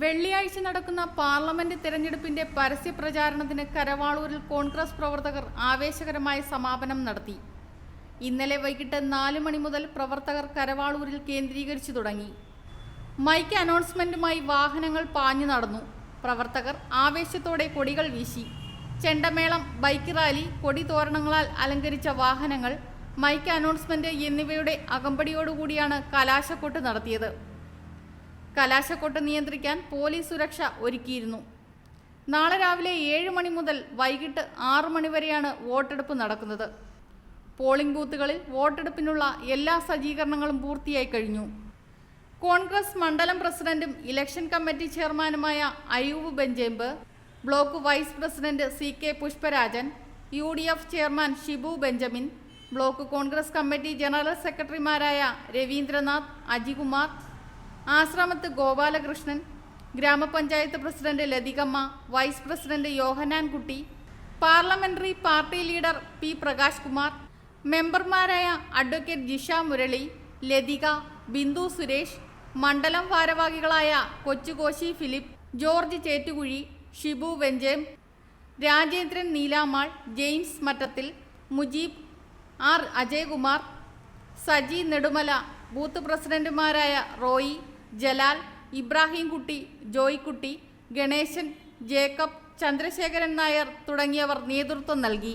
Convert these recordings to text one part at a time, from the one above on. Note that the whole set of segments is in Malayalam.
വെള്ളിയാഴ്ച നടക്കുന്ന പാർലമെന്റ് തെരഞ്ഞെടുപ്പിന്റെ പരസ്യ പ്രചാരണത്തിന് കരവാളൂരിൽ കോൺഗ്രസ് പ്രവർത്തകർ ആവേശകരമായ സമാപനം നടത്തി. ഇന്നലെ വൈകിട്ട് നാല് മണി മുതൽ പ്രവർത്തകർ കരവാളൂരിൽ കേന്ദ്രീകരിച്ചു തുടങ്ങി. മൈക്ക് അനൗൺസ്മെന്റുമായി വാഹനങ്ങൾ പാഞ്ഞു നടന്നു. പ്രവർത്തകർ ആവേശത്തോടെ കൊടികൾ വീശി. ചെണ്ടമേളം ബൈക്ക് റാലി കൊടി തോരണങ്ങളാൽ അലങ്കരിച്ച വാഹനങ്ങൾ മൈക്ക് അനൗൺസ്മെന്റ് എന്നിവയുടെ അകമ്പടിയോടുകൂടിയാണ് കലാശക്കൊട്ട് നടത്തിയത്. കലാശക്കൊട്ട് നിയന്ത്രിക്കാൻ പോലീസ് സുരക്ഷ ഒരുക്കിയിരുന്നു. നാളെ രാവിലെ ഏഴ് മണി മുതൽ വൈകിട്ട് ആറ് മണി വരെയാണ് വോട്ടെടുപ്പ് നടക്കുന്നത്. പോളിംഗ് ബൂത്തുകളിൽ വോട്ടെടുപ്പിനുള്ള എല്ലാ സജ്ജീകരണങ്ങളും പൂർത്തിയായി കഴിഞ്ഞു. കോൺഗ്രസ് മണ്ഡലം പ്രസിഡന്റും ഇലക്ഷൻ കമ്മിറ്റി ചെയർമാനുമായ Ayub Vencheambu block vice president C K Pushparajan U D F chairman Shibu Benjamin block Congress committee general സെക്രട്ടറിമാരായ Ravindranath Ajikumar Ashramath Gopalakrishnan gramapanchayat president Lathikamma vice president Yohannan Kutty parliamentary party leader P Prakash Kumar മെമ്പർമാരായ അഡ്വക്കേറ്റ് ജിഷ മുരളി ലതിക ബിന്ദു സുരേഷ് മണ്ഡലം ഭാരവാഹികളായ Kochukoshy Philip George Chettukuzhi Shibu Vencheam Rajendran Neelamal James Mattathil Mujeeb R Ajaykumar Saji Nedumala booth പ്രസിഡന്റുമാരായ റോയി ജലാൽ ഇബ്രാഹിം കുട്ടി ജോയ്ക്കുട്ടി ഗണേശൻ ജേക്കബ് ചന്ദ്രശേഖരൻ നായർ തുടങ്ങിയവർ നേതൃത്വം നൽകി.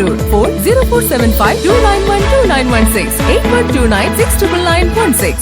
Bangalore. 40475 291 2916 8129 69916.